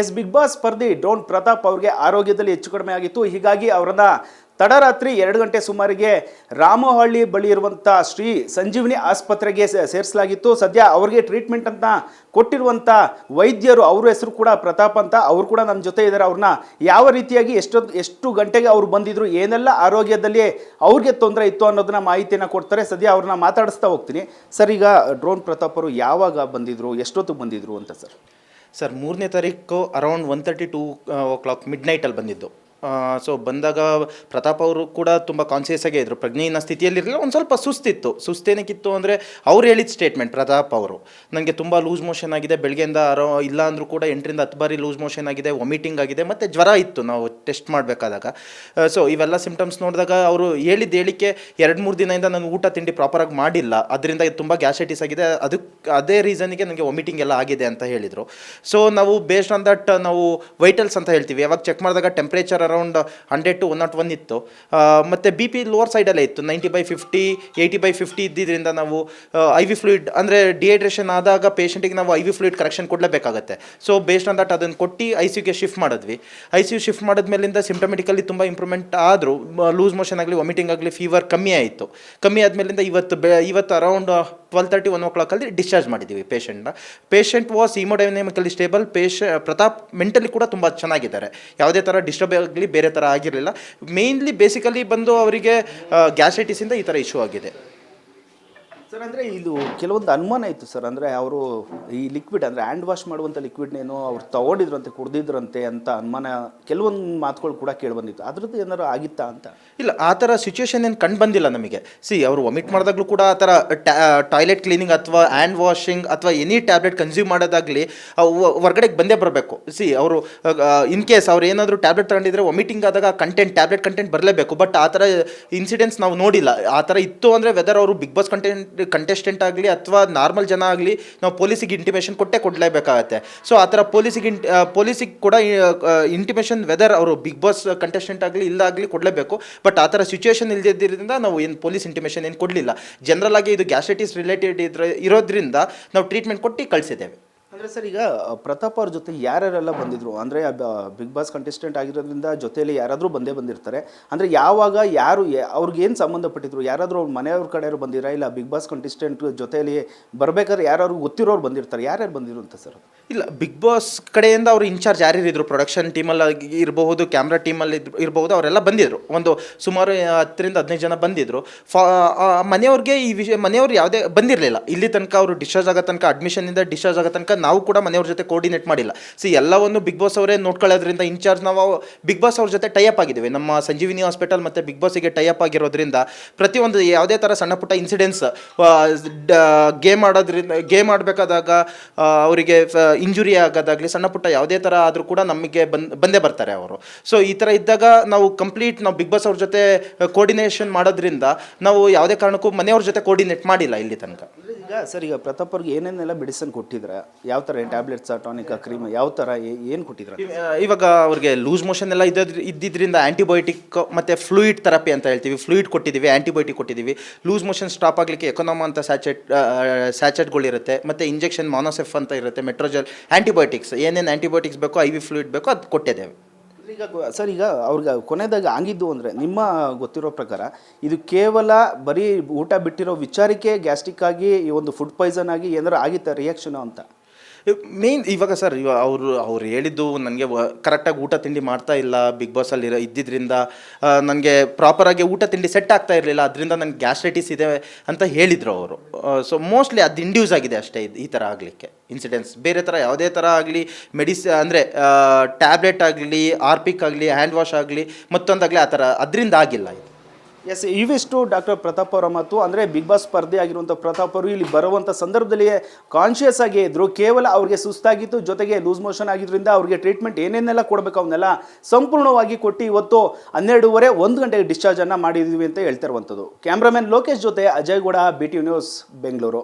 S Bigg Boss ಸ್ಪರ್ಧಿ done Prathap ಅವ್ರಿಗೆ ಆರೋಗ್ಯದಲ್ಲಿ ಹೆಚ್ಚು ಕಡಿಮೆ ಆಗಿತ್ತು. ಹೀಗಾಗಿ ಅವರನ್ನ ತಡರಾತ್ರಿ ಎರಡು ಗಂಟೆ ಸುಮಾರಿಗೆ ರಾಮಹಳ್ಳಿ ಬಳಿ ಇರುವಂಥ ಶ್ರೀ ಸಂಜೀವಿನಿ ಆಸ್ಪತ್ರೆಗೆ ಸೇರಿಸಲಾಗಿತ್ತು. ಸದ್ಯ ಅವ್ರಿಗೆ ಟ್ರೀಟ್ಮೆಂಟ್ ಅಂತ ಕೊಟ್ಟಿರುವಂಥ ವೈದ್ಯರು ಅವ್ರ ಹೆಸರು ಕೂಡ ಪ್ರತಾಪ್ ಅಂತ ಅವರು ಕೂಡ ನಮ್ಮ ಜೊತೆ ಇದ್ದಾರೆ. ಅವ್ರನ್ನ ಯಾವ ರೀತಿಯಾಗಿ ಎಷ್ಟೊತ್ತು ಎಷ್ಟು ಗಂಟೆಗೆ ಅವ್ರು ಬಂದಿದ್ರು, ಏನೆಲ್ಲ ಆರೋಗ್ಯದಲ್ಲಿ ಅವ್ರಿಗೆ ತೊಂದರೆ ಇತ್ತು ಅನ್ನೋದನ್ನ ಮಾಹಿತಿಯನ್ನು ಕೊಡ್ತಾರೆ. ಸದ್ಯ ಅವ್ರನ್ನ ಮಾತಾಡಿಸ್ತಾ ಹೋಗ್ತೀನಿ. ಸರ್, ಈಗ ಡ್ರೋನ್ ಪ್ರತಾಪ್ ಅವರು ಯಾವಾಗ ಬಂದಿದ್ರು ಎಷ್ಟೊತ್ತು ಬಂದಿದ್ರು ಅಂತ ಸರ್? ಸರ್ ಮೂರನೇ ತಾರೀಕು around one thirty to o'clock mid ನೈಟಲ್ಲಿ ಬಂದಿದ್ದು. ಸೊ ಬಂದಾಗ ಪ್ರತಾಪ್ ಅವರು ಕೂಡ ತುಂಬ ಕಾನ್ಸಿಯಸ್ ಆಗೇ ಇದ್ರು. ಪ್ರಜ್ಞೆಯಿನ ಸ್ಥಿತಿಯಲ್ಲಿರಲಿಲ್ಲ, ಒಂದು ಸ್ವಲ್ಪ ಸುಸ್ತಿತ್ತು. ಸುಸ್ತೇನಕ್ಕಿತ್ತು ಅಂದರೆ ಅವ್ರು ಹೇಳಿದ ಸ್ಟೇಟ್ಮೆಂಟ್ ಪ್ರತಾಪ್ ಅವರು. ನನಗೆ ತುಂಬ ಲೂಸ್ ಮೋಷನ್ ಆಗಿದೆ, ಬೆಳಗ್ಗೆಯಿಂದ ಅರೋ ಇಲ್ಲ ಅಂದರೂ ಕೂಡ ಎಂಟರಿಂದ ಹತ್ತು ಬಾರಿ ಲೂಸ್ ಮೋಷನ್ ಆಗಿದೆ ವಾಮಿಟಿಂಗ್ ಆಗಿದೆ, ಮತ್ತು ಜ್ವರ ಇತ್ತು ನಾವು ಟೆಸ್ಟ್ ಮಾಡಬೇಕಾದಾಗ. ಸೊ ಇವೆಲ್ಲ ಸಿಂಪ್ಟಮ್ಸ್ ನೋಡಿದಾಗ ಅವರು ಹೇಳಿದ ಹೇಳಿಕೆ ಎರಡು ಮೂರು ದಿನದಿಂದ ನಾನು ಊಟ ತಿಂಡಿ ಪ್ರಾಪರಾಗಿ ಮಾಡಿಲ್ಲ. ಅದರಿಂದ ತುಂಬ ಗ್ಯಾಸ್ಟ್ರೈಟಿಸ್ ಆಗಿದೆ. ಅದಕ್ಕೆ ಅದೇ ರೀಸನಿಗೆ ನನಗೆ ವಾಮಿಟಿಂಗ್ ಎಲ್ಲ ಆಗಿದೆ ಅಂತ ಹೇಳಿದರು. ಸೊ ನಾವು ಬೇಸ್ಡ್ ಆನ್ ದಟ್ ನಾವು ವೈಟಲ್ಸ್ ಅಂತ ಹೇಳ್ತೀವಿ. ಯಾವಾಗ ಚೆಕ್ ಮಾಡಿದಾಗ temperature around hundred to one nought one ಇತ್ತು. ಮತ್ತು ಬಿ ಪಿ ಲೋವರ್ ಸೈಡಲ್ಲೇ ಇತ್ತು ninety by fifty eighty by fifty ಇದ್ದಿದ್ದರಿಂದ ನಾವು ಐ ವಿ ಫ್ಲೂಯಿಡ್ ಅಂದರೆ ಡಿಹೈಡ್ರೇಷನ್ ಆದಾಗ ಪೇಷಂಟಿಗೆ ನಾವು ಐ ವಿ ಫ್ಲೂಯಿಡ್ ಕರೆಕ್ಷನ್ ಕೊಡಲೇಬೇಕಾಗತ್ತೆ. ಸೊ ಬೇಸ್ಡ್ ಆನ್ ದಟ್ ಅದನ್ನು ಕೊಟ್ಟು ಐ ಸಿ ಯುಗೆ ಶಿಫ್ಟ್ ಮಾಡಿದ್ವಿ. ಐ ಸಿ ಯು ಶಿಫ್ಟ್ ಮಾಡಿದ್ಮೇಲಿಂದ ಸಿಂಪ್ಟಮೆಟಿಕಲಿ ತುಂಬ ಇಂಪ್ರೂವ್ಮೆಂಟ್ ಆದರೂ ಲೂಸ್ ಮೋಷನ್ ಆಗಲಿ ವಾಮಿಟಿಂಗ್ ಆಗಲಿ ಫೀವರ್ ಕಮ್ಮಿ ಆಯಿತು. ಕಮ್ಮಿ ಆದಮೇಲಿಂದ ಇವತ್ತು ಬೆ, ಇವತ್ತು ಅರೌಂಡ್ ಟ್ವೆಲ್ ತರ್ಟಿ ಒನ್ ಓ ಕ್ಲಾಕಲ್ಲಿ ಡಿಸ್ಚಾರ್ಜ್ ಮಾಡಿದ್ದೀವಿ ಪೇಷಂಟ್ನ ಪೇಷಂಟ್ ವಾಸ್ ಇಮೋಡೈನಮಿಕಲಿ ಸ್ಟೇಬಲ್ ಪೇಷ ಪ್ರತಾಪ್ ಮೆಂಟಲಿ ಕೂಡ ತುಂಬ ಚೆನ್ನಾಗಿದ್ದಾರೆ. ಯಾವುದೇ ಥರ ಡಿಸ್ಟರ್ಬ್ ಆಗಲಿ, ಬೇರೆ ಥರ ಆಗಿರಲಿಲ್ಲ. ಮೇಯ್ನ್ಲಿ ಬೇಸಿಕಲಿ ಬಂದು ಅವರಿಗೆ ಗ್ಯಾಸ್ಟ್ರೈಟಿಸಿಂದ ಈ ಥರ ಇಶ್ಯೂ ಆಗಿದೆ. ಸರ್, ಅಂದರೆ ಇದು ಕೆಲವೊಂದು ಅನುಮಾನ ಇತ್ತು ಸರ್, ಅಂದರೆ ಅವರು ಈ ಲಿಕ್ವಿಡ್ ಅಂದರೆ ಹ್ಯಾಂಡ್ ವಾಶ್ ಮಾಡುವಂಥ ಲಿಕ್ವಿಡ್ನೇನೋ ಅವ್ರು ತಗೊಂಡಿದ್ರಂತೆ, ಕುಡ್ದಿದ್ರಂತೆ ಅಂತ ಅನುಮಾನ ಕೆಲವೊಂದು ಮಾತುಗಳು ಕೂಡ ಕೇಳಿಬಂದಿತ್ತು. ಅದ್ರದ್ದು ಏನಾರು ಆಗಿತ್ತಾ ಅಂತ? ಇಲ್ಲ, ಆ ಥರ ಸಿಚುವೇಶನ್ ಏನು ಕಂಡು ಬಂದಿಲ್ಲ ನಮಗೆ. ಸಿ ಅವರು ವಾಮಿಟ್ ಮಾಡಿದಾಗಲೂ ಕೂಡ ಆ ಥರ ಟಾಯ್ಲೆಟ್ ಕ್ಲೀನಿಂಗ್ ಅಥವಾ ಹ್ಯಾಂಡ್ ವಾಷಿಂಗ್ ಅಥವಾ ಎನಿ ಟ್ಯಾಬ್ಲೆಟ್ ಕನ್ಸ್ಯೂಮ್ ಮಾಡೋದಾಗಲಿ ಹೊರಗಡೆಗೆ ಬಂದೇ ಬರಬೇಕು. ಸಿ ಅವರು ಇನ್ ಕೇಸ್ ಅವ್ರು ಏನಾದರೂ ಟ್ಯಾಬ್ಲೆಟ್ ತಗೊಂಡಿದ್ರೆ ವಾಮಿಟಿಂಗ್ ಆದಾಗ ಕಂಟೆಂಟ್ ಟ್ಯಾಬ್ಲೆಟ್ ಕಂಟೆಂಟ್ ಬರಲೇಬೇಕು. ಬಟ್ ಆ ಥರ ಇನ್ಸಿಡೆಂಟ್ಸ್ ನಾವು ನೋಡಿಲ್ಲ. ಆ ಥರ ಇತ್ತು ಅಂದರೆ ವೆದರ್ ಅವರು ಬಿಗ್ ಬಾಸ್ ಕಂಟೆಂಟ್ ಕಂಟೆಸ್ಟೆಂಟ್ ಆಗಲಿ ಅಥವಾ ನಾರ್ಮಲ್ ಜನ ಆಗಲಿ ನಾವು ಪೊಲೀಸಿಗೆ ಇಂಟಿಮೇಷನ್ ಕೊಟ್ಟೇ ಕೊಡಲೇಬೇಕಾಗತ್ತೆ. ಸೊ ಆ ಥರ ಪೊಲೀಸಿಗೆ ಇಂಟ್ ಪೊಲೀಸಿಗೆ ಕೂಡ ಇಂಟಿಮೇಷನ್ ವೆದರ್ ಅವರು ಬಿಗ್ ಬಾಸ್ ಕಂಟೆಸ್ಟೆಂಟ್ ಆಗಲಿ ಇಲ್ಲ ಆಗಲಿ ಕೊಡಲೇಬೇಕು. ಬಟ್ ಆ ಥರ ಸಿಚುವೇಶನ್ ಇಲ್ಲದಿದ್ದರಿಂದ ನಾವು ಏನು ಪೊಲೀಸ್ ಇಂಟಿಮೇಷನ್ ಏನು ಕೊಡಲಿಲ್ಲ. ಜನರಲ್ ಆಗಿ ಇದು ಗ್ಯಾಸ್ಟ್ರೈಟಿಸ್ ರಿಲೇಟೆಡ್ ಇದ್ರೆ, ಇರೋದ್ರಿಂದ ನಾವು ಟ್ರೀಟ್ಮೆಂಟ್ ಕೊಟ್ಟು ಕಳಿಸಿದ್ದೇವೆ. ಅಂದರೆ ಸರ್, ಈಗ ಪ್ರತಾಪ್ ಅವ್ರ ಜೊತೆ ಯಾರ್ಯಾರೆಲ್ಲ ಬಂದಿದ್ರು? ಅಂದರೆ ಬಿಗ್ ಬಾಸ್ ಕಂಟೆಸ್ಟೆಂಟ್ ಆಗಿರೋದ್ರಿಂದ ಜೊತೆಯಲ್ಲಿ ಯಾರಾದರೂ ಬಂದೇ ಬಂದಿರ್ತಾರೆ. ಅಂದರೆ, ಯಾವಾಗ ಯಾರು ಅವ್ರಿಗೆ ಏನು ಸಂಬಂಧಪಟ್ಟಿದ್ರು? ಯಾರಾದರೂ ಅವ್ರ ಮನೆಯವ್ರ ಕಡೆಯವರು ಬಂದಿರಾ? ಇಲ್ಲ ಬಿಗ್ ಬಾಸ್ ಕಂಟೆಸ್ಟೆಂಟ್ ಜೊತೆಯಲ್ಲಿ ಬರಬೇಕಾದ್ರೆ ಯಾರು ಗೊತ್ತಿರೋರು ಬಂದಿರ್ತಾರೆ. ಯಾರ್ಯಾರು ಬಂದಿರು ಅಂತ ಸರ್ ಇಲ್ಲ ಬಿಗ್ ಬಾಸ್ ಕಡೆಯಿಂದ ಅವರು ಇನ್ಚಾರ್ಜ್ ಯಾರ್ಯಾರಿದ್ರು ಪ್ರೊಡಕ್ಷನ್ ಟೀಮಲ್ಲಿ ಇರಬಹುದು ಕ್ಯಾಮ್ರಾ ಟೀಮಲ್ಲಿ ಇರಬಹುದು, ಅವರೆಲ್ಲ ಬಂದಿದ್ರು. ಒಂದು ಸುಮಾರು ಹತ್ತರಿಂದ ಹದಿನೈದು ಜನ ಬಂದಿದ್ರು. ಫಾ ಮನೆಯವ್ರಿಗೆ ಈ ವಿಷಯ ಮನೆಯವ್ರು ಯಾವುದೇ ಬಂದಿರಲಿಲ್ಲ. ಇಲ್ಲಿ ತನಕ ಅವರು ಡಿಸ್ಚಾರ್ಜ್ ಆಗೋ ತನಕ ಅಡ್ಮಿಷನಿಂದ ಡಿಸ್ಚಾರ್ಜ್ ಆಗೋ ತನಕ ನಾವು ಕೂಡ ಮನೆಯವ್ರ ಜೊತೆ ಕೋರ್ಡಿನೇಟ್ ಮಾಡಿಲ್ಲ. ಸಿ ಎಲ್ಲವನ್ನು ಬಿಗ್ ಬಾಸ್ ಅವರೇ ನೋಡ್ಕೊಳ್ಳೋದ್ರಿಂದ ಇನ್ಚಾರ್ಜ್ ನಾವು ಬಿಗ್ ಬಾಸ್ ಅವ್ರ ಜೊತೆ ಟೈಅಪ್ ಆಗಿದ್ದೀವಿ. ನಮ್ಮ ಸಂಜೀವಿನಿ ಹಾಸ್ಪಿಟಲ್ ಮತ್ತು ಬಿಗ್ ಬಾಸಿಗೆ ಟೈಅಪ್ ಆಗಿರೋದ್ರಿಂದ ಪ್ರತಿಯೊಂದು ಯಾವುದೇ ಥರ ಸಣ್ಣ ಪುಟ್ಟ ಇನ್ಸಿಡೆಂಟ್ಸ್ ಗೇಮ್ ಆಡೋದ್ರಿಂದ ಗೇಮ್ ಆಡಬೇಕಾದಾಗ ಅವರಿಗೆ ಇಂಜುರಿ ಆಗೋದಾಗಲಿ, ಸಣ್ಣ ಪುಟ್ಟ ಯಾವುದೇ ಥರ ಆದರೂ ಕೂಡ ನಮಗೆ ಬಂದು, ಬಂದೇ ಬರ್ತಾರೆ ಅವರು. ಸೊ ಈ ಥರ ಇದ್ದಾಗ ನಾವು ಕಂಪ್ಲೀಟ್ ನಾವು ಬಿಗ್ ಬಾಸ್ ಅವ್ರ ಜೊತೆ ಕೋರ್ಡಿನೇಷನ್ ಮಾಡೋದ್ರಿಂದ ನಾವು ಯಾವುದೇ ಕಾರಣಕ್ಕೂ ಮನೆಯವ್ರ ಜೊತೆ ಕೋರ್ಡಿನೇಟ್ ಮಾಡಿಲ್ಲ ಇಲ್ಲಿ ತನಕ. ಈಗ ಸರ್, ಈಗ ಪ್ರತಾಪ್ ಅವ್ರಿಗೆ ಏನೇನೆಲ್ಲ ಮೆಡಿಸನ್ ಕೊಟ್ಟಿದ್ರೆ ಯಾವ ಥರ ಟ್ಯಾಬ್ಲೆಟ್ಸ್ ಟಾನಿಕ್ ಕ್ರೀಮ್ ಯಾವ ಥರ ಏನು ಕೊಟ್ಟಿದ್ರು? ಇವ- ಇವಾಗ ಅವ್ರಿಗೆ ಲೂಸ್ ಮೋಷನ್ ಎಲ್ಲ ಇದ್ದ ಇದ್ದಿದ್ದರಿಂದ ಆ್ಯಂಟಿಬಯೋಟಿಕ್ ಮತ್ತು ಫ್ಲೂಯಿಡ್ ಥೆರಪಿ ಅಂತ ಹೇಳ್ತೀವಿ. ಫ್ಲೂಯಿಡ್ ಕೊಟ್ಟಿದ್ದೀವಿ ಆ್ಯಂಟಿಬಯೋಟಿಕ್ ಕೊಟ್ಟಿದ್ದೀವಿ. ಲೂಸ್ ಮೋಷನ್ ಸ್ಟಾಪ್ ಆಗಲಿಕ್ಕೆ ಎಕೊನೋಮ ಅಂತ ಸ್ಯಾಚೆಟ್ ಸ್ಯಾಚೆಟ್ಗಳಿರುತ್ತೆ ಮತ್ತು ಇಂಜೆಕ್ಷನ್ ಮಾನೋಸೆಫ್ ಅಂತ ಇರುತ್ತೆ ಮೆಟ್ರೋಜಲ್ ಆ್ಯಂಟಿಬಯೋಟಿಕ್ಸ್ ಏನೇನು ಆ್ಯಂಟಿಬಯೋಟಿಕ್ಸ್ ಬೇಕೋ ಐ ವಿ ಫ್ಲೂಯಿಡ್ ಬೇಕೋ ಅದು ಕೊಟ್ಟಿದ್ದೇವೆ. ಈಗ ಸರ್ ಈಗ ಅವ್ರಿಗೆ ಕೊನೆದಾಗ ಆಗಿದ್ದು ಅಂದರೆ ನಿಮ್ಮ ಗೊತ್ತಿರೋ ಪ್ರಕಾರ ಇದು ಕೇವಲ ಬರೀ ಊಟ ಬಿಟ್ಟಿರೋ ವಿಚಾರಕ್ಕೆ ಗ್ಯಾಸ್ಟ್ರಿಕ್ ಆಗಿ ಈ ಒಂದು ಫುಡ್ ಪಾಯ್ಸನ್ ಆಗಿ ಏನಾದರೂ ಆಗಿತ್ತ ರಿಯಾಕ್ಷನ್ ಅಂತ? ಮೇನ್ ಇವಾಗ ಸರ್ ಇವಾಗ ಅವರು, ಅವ್ರು ಹೇಳಿದ್ದು ನನಗೆ ಕರೆಕ್ಟಾಗಿ ಊಟ ತಿಂಡಿ ಮಾಡ್ತಾ ಇಲ್ಲ ಬಿಗ್ ಬಾಸಲ್ಲಿ ಇರೋ ಇದ್ದಿದ್ದರಿಂದ ನನಗೆ ಪ್ರಾಪರಾಗಿ ಊಟ ತಿಂಡಿ ಸೆಟ್ ಆಗ್ತಾ ಇರಲಿಲ್ಲ, ಅದರಿಂದ ನನಗೆ ಗ್ಯಾಸ್ಟ್ರೈಟಿಸ್ ಇದೆ ಅಂತ ಹೇಳಿದರು ಅವರು. ಸೊ ಮೋಸ್ಟ್ಲಿ ಅದು ಇಂಡ್ಯೂಸ್ ಆಗಿದೆ ಅಷ್ಟೇ ಇದು ಈ ಥರ ಆಗಲಿಕ್ಕೆ ಇನ್ಸಿಡೆನ್ಸ್ ಬೇರೆ ಥರ ಯಾವುದೇ ಥರ ಆಗಲಿ ಮೆಡಿಸಿ ಅಂದರೆ ಟ್ಯಾಬ್ಲೆಟ್ ಆಗಲಿ ಆರ್ಪಿಕ್ ಆಗಲಿ ಹ್ಯಾಂಡ್ ವಾಶ್ ಆಗಲಿ, ಮತ್ತೊಂದಾಗಲಿ ಆ ಥರ ಅದರಿಂದ ಆಗಿಲ್ಲ ಇದು. ಎಸ್ ಇವಿಷ್ಟು ಡಾಕ್ಟರ್ ಪ್ರತಾಪ್ ಅವರ ಮಾತು. ಅಂದರೆ ಬಿಗ್ ಬಾಸ್ ಸ್ಪರ್ಧೆ ಆಗಿರುವಂಥ ಪ್ರತಾಪ್ ಅವರು ಇಲ್ಲಿ ಬರುವಂಥ ಸಂದರ್ಭದಲ್ಲಿ ಕಾನ್ಷಿಯಸ್ ಆಗಿ ಇದ್ದರು ಕೇವಲ ಅವ್ರಿಗೆ ಸುಸ್ತಾಗಿತ್ತು, ಜೊತೆಗೆ ಲೂಸ್ ಮೋಷನ್ ಆಗಿದ್ದರಿಂದ ಅವ್ರಿಗೆ ಟ್ರೀಟ್ಮೆಂಟ್ ಏನೇನೆಲ್ಲ ಕೊಡಬೇಕು ಅವನ್ನೆಲ್ಲ ಸಂಪೂರ್ಣವಾಗಿ ಕೊಟ್ಟು ಇವತ್ತು ಹನ್ನೆರಡೂವರೆ, ಒಂದು ಗಂಟೆಗೆ ಡಿಸ್ಚಾರ್ಜನ್ನು ಮಾಡಿದ್ದೀವಿ ಅಂತ ಹೇಳ್ತಾ ಇರುವಂಥದ್ದು. ಕ್ಯಾಮ್ರಾಮನ್ ಲೋಕೇಶ್ ಜೊತೆ Ajay Gowda B T news Bengaluru